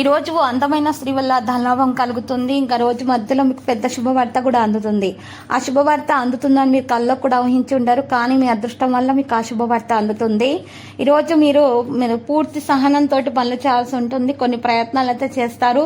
ఈ రోజు అందమైన స్త్రీ వల్ల ధనలాభం కలుగుతుంది. ఇంకా రోజు మధ్యలో మీకు పెద్ద శుభవార్త కూడా అందుతుంది. ఆ శుభవార్త అందుతుందని మీరు కల్లో కూడా ఊహించి ఉండరు కానీ మీ అదృష్టం వల్ల మీకు ఆ శుభవార్త అందుతుంది. ఈరోజు మీరు మీరు పూర్తి సహనంతో పనులు చేయాల్సి ఉంటుంది. కొన్ని ప్రయత్నాలు అయితే చేస్తారు.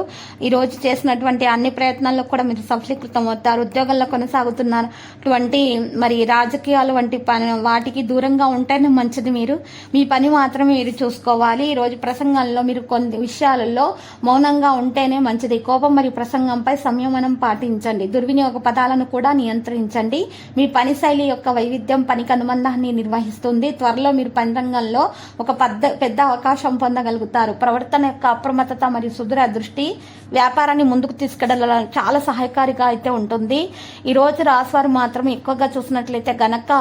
ఈరోజు చేసినటువంటి అన్ని ప్రయత్నాల్లో కూడా మీరు సఫలీకృతం అవుతారు. ఉద్యోగంలో కొనసాగుతున్నటువంటి మరి రాజకీయాలు వంటి పని వాటికి దూరంగా ఉంటేనే మంచిది మీరు. మీ పని మాత్రమే మీరు చూసుకోవాలి. ఈరోజు ప్రసంగాల్లో ప్రసంగంలో మీరు కొన్ని విషయాలలో మౌనంగా ఉంటేనే మంచిది. కోపం మరియు ప్రసంగంపై సంయమనం పాటించండి. దుర్వినియోగ పదాలను కూడా నియంత్రించండి. మీ పని శైలి యొక్క వైవిధ్యం పనికి అనుబంధాన్ని నిర్వహిస్తుంది. త్వరలో మీరు పని రంగంలో ఒక పెద్ద పెద్ద అవకాశం పొందగలుగుతారు. ప్రవర్తన యొక్క అప్రమత్తత మరియు సుదూర దృష్టి వ్యాపారాన్ని ముందుకు తీసుకెళ్ళడం చాలా సహాయకారిగా అయితే ఉంటుంది. ఈ రోజు రాశివారు మాత్రం ఎక్కువగా చూసినట్లయితే గనక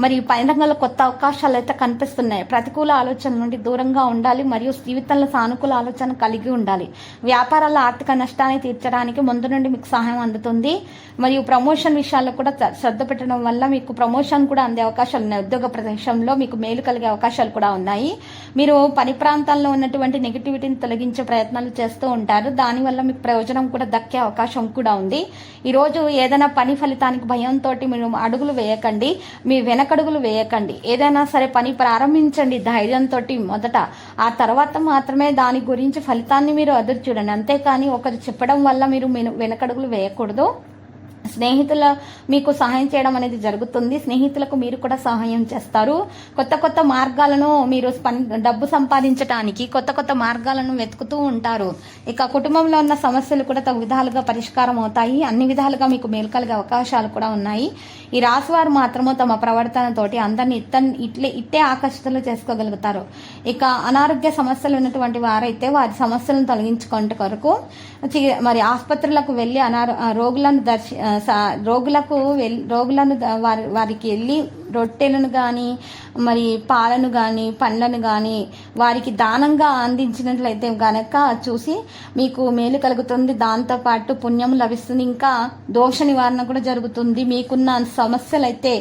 మరి పని రంగంలో కొత్త అవకాశాలు అయితే కనిపిస్తున్నాయి. ప్రతికూల ఆలోచన నుండి దూరంగా ఉండాలి మరియు జీవితంలో సానుకూల ఆలోచన కలిగి ఉండాలి. వ్యాపారాల ఆర్థిక నష్టాన్ని తీర్చడానికి ముందు నుండి మీకు సహాయం అందుతుంది. మరియు ప్రమోషన్ విషయాల్లో కూడా శ్రద్ధ పెట్టడం వల్ల మీకు ప్రమోషన్ కూడా అందే అవకాశాలు ఉన్నాయి. ఉద్యోగ ప్రదేశంలో మీకు మేలు కలిగే అవకాశాలు కూడా ఉన్నాయి. మీరు పని ప్రాంతాల్లో ఉన్నటువంటి నెగిటివిటీని తొలగించే ప్రయత్నాలు చేస్తూ ఉంటారు. దానివల్ల మీకు ప్రయోజనం కూడా దక్కే అవకాశం కూడా ఉంది. ఈరోజు ఏదైనా పని ఫలితానికి భయంతో మీరు అడుగులు వేయకండి. మీ వెనకడుగులు వేయకండి. ఏదైనా సరే పని ప్రారంభించండి ధైర్యంతో మొదట. ఆ తర్వాత మాత్రమే దాని గురించి ఫలితాన్ని మీరు ఎదురు చూడండి. అంతేకాని ఒకరు చెప్పడం వల్ల మీరు వెనకడుగులు వేయకూడదు. స్నేహితుల మీకు సహాయం చేయడం అనేది జరుగుతుంది. స్నేహితులకు మీరు కూడా సహాయం చేస్తారు. కొత్త కొత్త మార్గాలను మీరు డబ్బు సంపాదించడానికి కొత్త కొత్త మార్గాలను వెతుకుతూ ఉంటారు. ఇక కుటుంబంలో ఉన్న సమస్యలు కూడా తగు విధాలుగా పరిష్కారం అవుతాయి. అన్ని విధాలుగా మీకు మేలు కలిగే అవకాశాలు కూడా ఉన్నాయి. ఈ రాశివారు మాత్రము తమ ప్రవర్తనతోటి అందరిని ఇత్త ఇట్లే ఇట్టే ఆకర్షితులు చేసుకోగలుగుతారు. ఇక అనారోగ్య సమస్యలు ఉన్నటువంటి వారైతే వారి సమస్యలను తొలగించుకుంటే కొరకు. మరి ఆసుపత్రులకు వెళ్ళి అనారో రోగులను దర్శి రోగులకు వెల్- రోగులను వారి వారికి వెళ్ళి రొట్టెలను కానీ మరి పాలను కానీ పండ్లను కానీ వారికి దానంగా అందించినట్లయితే గనక చూసి మీకు మేలు కలుగుతుంది. దాంతోపాటు పుణ్యం లభిస్తుంది. ఇంకా దోష నివారణ కూడా జరుగుతుంది. మీకున్న సమస్యలు అయితే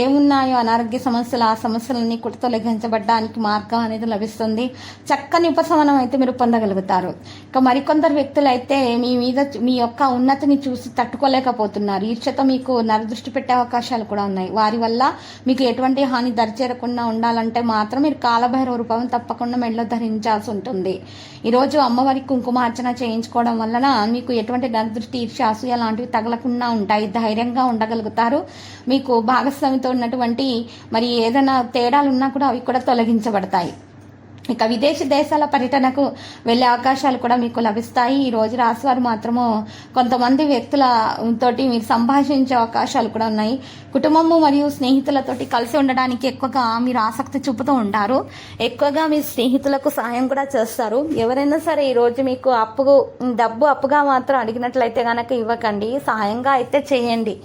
ఏమున్నాయో అనారోగ్య సమస్యలు ఆ సమస్యలన్నీ కూడా తొలగించబడడానికి మార్గం అనేది లభిస్తుంది. చక్కని ఉపశమనం అయితే మీరు పొందగలుగుతారు. ఇక మరికొందరు వ్యక్తులు అయితే మీ మీద మీ యొక్క ఉన్నతిని చూసి తట్టుకోలేకపోతున్నారు. ఈర్ష్యతో మీకు నరదృష్టి పెట్టే అవకాశాలు కూడా ఉన్నాయి. వారి వల్ల మీకు ఎటువంటి హాని దరిచేరకుండా ఉండాలంటే మాత్రం మీరు కాలభైరవ రూపం తప్పకుండా మెడలో ధరించాల్సి ఉంటుంది. ఈరోజు అమ్మవారికి కుంకుమార్చన చేయించుకోవడం వలన మీకు ఎటువంటి నరదృష్టి ఈర్ష్యాసూయ లాంటివి తగలకుండా ఉంటాయి. ధైర్యంగా ఉండగలుగుతారు. మీకు భాగస్వామితో ఉన్నటువంటి మరి ఏదైనా తేడాలు ఉన్నా కూడా అవి కూడా తొలగించబడతాయి. ఇక విదేశీ దేశాల పర్యటనకు వెళ్ళే అవకాశాలు కూడా మీకు లభిస్తాయి. ఈ రోజు రాశివారు మాత్రము కొంతమంది వ్యక్తుల తోటి మీరు సంభాషించే అవకాశాలు కూడా ఉన్నాయి. కుటుంబము మరియు స్నేహితులతోటి కలిసి ఉండడానికి ఎక్కువగా మీరు ఆసక్తి చూపుతూ ఉంటారు. ఎక్కువగా మీ స్నేహితులకు సహాయం కూడా చేస్తారు. ఎవరైనా సరే ఈ రోజు మీకు అప్పు డబ్బు అప్పుగా మాత్రం అడిగినట్లయితే కనుక ఇవ్వకండి. సహాయంగా అయితే చేయండి.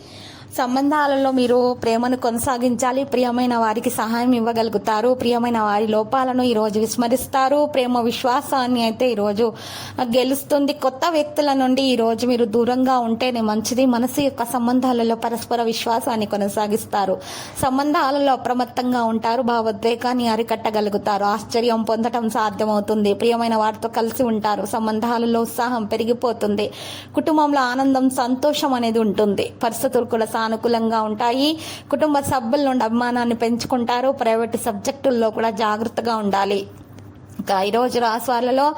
సంబంధాలలో మీరు ప్రేమను కొనసాగించాలి. ప్రియమైన వారికి సహాయం ఇవ్వగలుగుతారు. ప్రియమైన వారి లోపాలను ఈరోజు విస్మరిస్తారు. ప్రేమ విశ్వాసాన్ని అయితే ఈరోజు గెలుస్తుంది. కొత్త వ్యక్తుల నుండి ఈరోజు మీరు దూరంగా ఉంటేనే మంచిది. మనసు యొక్క సంబంధాలలో పరస్పర విశ్వాసాన్ని కొనసాగిస్తారు. సంబంధాలలో అప్రమత్తంగా ఉంటారు. భావోద్వేగాన్ని అరికట్టగలుగుతారు. ఆశ్చర్యం పొందటం సాధ్యమవుతుంది. ప్రియమైన వారితో కలిసి ఉంటారు. సంబంధాలలో ఉత్సాహం పెరిగిపోతుంది. కుటుంబంలో ఆనందం సంతోషం అనేది ఉంటుంది. పరిస్థితులు కూడా అనుకూలంగా ఉంటాయి. కుటుంబ సభ్యుల నుండి అభిమానాన్ని పెంచుకుంటారు. ప్రైవేట్ సబ్జెక్టుల్లో కూడా జాగ్రత్తగా ఉండాలి. ఈరోజు రాశి వాళ్ళలో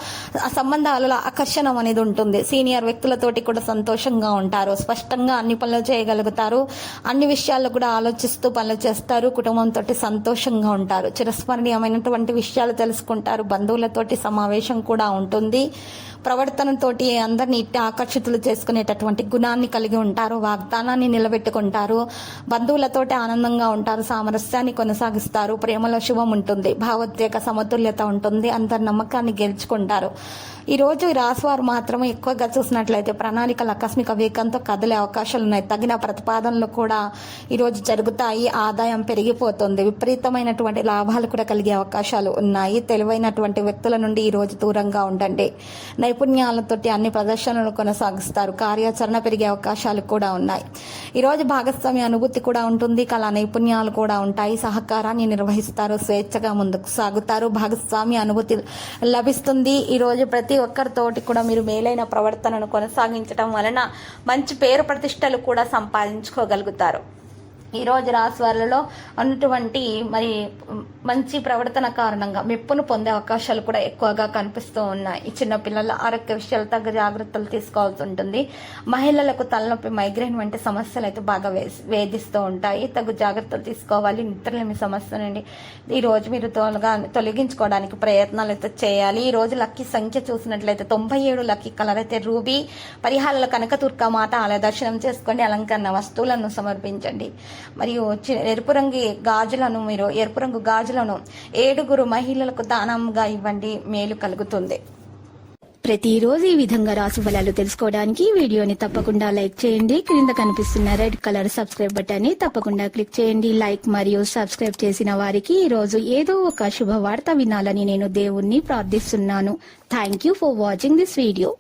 సంబంధాలలో ఆకర్షణం అనేది ఉంటుంది. సీనియర్ వ్యక్తులతోటి కూడా సంతోషంగా ఉంటారు. స్పష్టంగా అన్ని పనులు చేయగలుగుతారు. అన్ని విషయాల్లో కూడా ఆలోచిస్తూ పనులు చేస్తారు. కుటుంబంతో సంతోషంగా ఉంటారు. చిరస్మరణీయమైనటువంటి విషయాలు తెలుసుకుంటారు. బంధువులతోటి సమావేశం కూడా ఉంటుంది. ప్రవర్తనతోటి అందరినీ ఇట్టి ఆకర్షితులు చేసుకునేటటువంటి గుణాన్ని కలిగి ఉంటారు. వాగ్దానాన్ని నిలబెట్టుకుంటారు. బంధువులతోటి ఆనందంగా ఉంటారు. సామరస్యాన్ని కొనసాగిస్తారు. ప్రేమలో శుభం ఉంటుంది. భావోద్వేగ సమతుల్యత ఉంటుంది. అందరి నమ్మకాన్ని గెలుచుకుంటారు. ఈరోజు ఈ రాశి వారు మాత్రం ఎక్కువగా చూసినట్లయితే ప్రణాళికలు ఆకస్మిక వేగంతో కదిలే అవకాశాలు ఉన్నాయి. తగిన ప్రతిపాదనలు కూడా ఈరోజు జరుగుతాయి. ఆదాయం పెరిగిపోతుంది. విపరీతమైనటువంటి లాభాలు కూడా కలిగే అవకాశాలు ఉన్నాయి. తెలివైనటువంటి వ్యక్తుల నుండి ఈ రోజు దూరంగా ఉండండి. నైపుణ్యాలతోటి అన్ని ప్రదర్శనలు కొనసాగిస్తారు. కార్యాచరణ పెరిగే అవకాశాలు కూడా ఉన్నాయి. ఈరోజు భాగస్వామి అనుభూతి కూడా ఉంటుంది కళా నైపుణ్యాలు కూడా ఉంటాయి సహకారాన్ని నిర్వహిస్తారు స్వేచ్ఛగా ముందుకు సాగుతారు భాగస్వామి అనుభూతి లభిస్తుంది. ఈరోజు ప్రతి ఒక్కరితోటి కూడా మీరు మేలైన ప్రవర్తనను కొనసాగించడం వలన మంచి పేరు ప్రతిష్టలు కూడా సంపాదించుకోగలుగుతారు. ఈ రోజు రాశి వారిలో ఉన్నటువంటి మరి మంచి ప్రవర్తన కారణంగా మెప్పును పొందే అవకాశాలు కూడా ఎక్కువగా కనిపిస్తూ ఉన్నాయి. ఈ చిన్న పిల్లల ఆరోగ్య విషయాలు తగ్గ జాగ్రత్తలు తీసుకోవాల్సి ఉంటుంది. మహిళలకు తలనొప్పి మైగ్రేన్ వంటి సమస్యలు అయితే బాగా వే- వేధిస్తూ ఉంటాయి. తగు జాగ్రత్తలు తీసుకోవాలి. నిద్రలేమి సమస్య నుండి ఈ రోజు మీరు తొలగా తొలగించుకోవడానికి ప్రయత్నాలు అయితే చేయాలి. ఈ రోజు లక్కీ సంఖ్య చూసినట్లయితే తొంభై ఏడు లక్కీ కలర్ అయితే రూబీ. పరిహారాల కనకతుర్క మాత ఆలయ దర్శనం చేసుకోండి. అలంకరణ వస్తువులను సమర్పించండి. మరియు ఎరుపు రంగు గాజులను మీరు ఎరుపు రంగు గాజులను ఏడుగురు మహిళలకు దానంగా ఇవ్వండి మేలు కలుగుతుంది. ప్రతిరోజు ఈ విధంగా రాశి ఫలాలు తెలుసుకోవడానికి వీడియోని తప్పకుండా లైక్ చేయండి. క్రింద కనిపిస్తున్న రెడ్ కలర్ సబ్స్క్రైబ్ బటన్ని తప్పకుండా క్లిక్ చేయండి. లైక్ మరియు సబ్స్క్రైబ్ చేసిన వారికి ఈ రోజు ఏదో ఒక శుభవార్త వినాలని నేను దేవుణ్ణి ప్రార్థిస్తున్నాను. Thank you for watching this video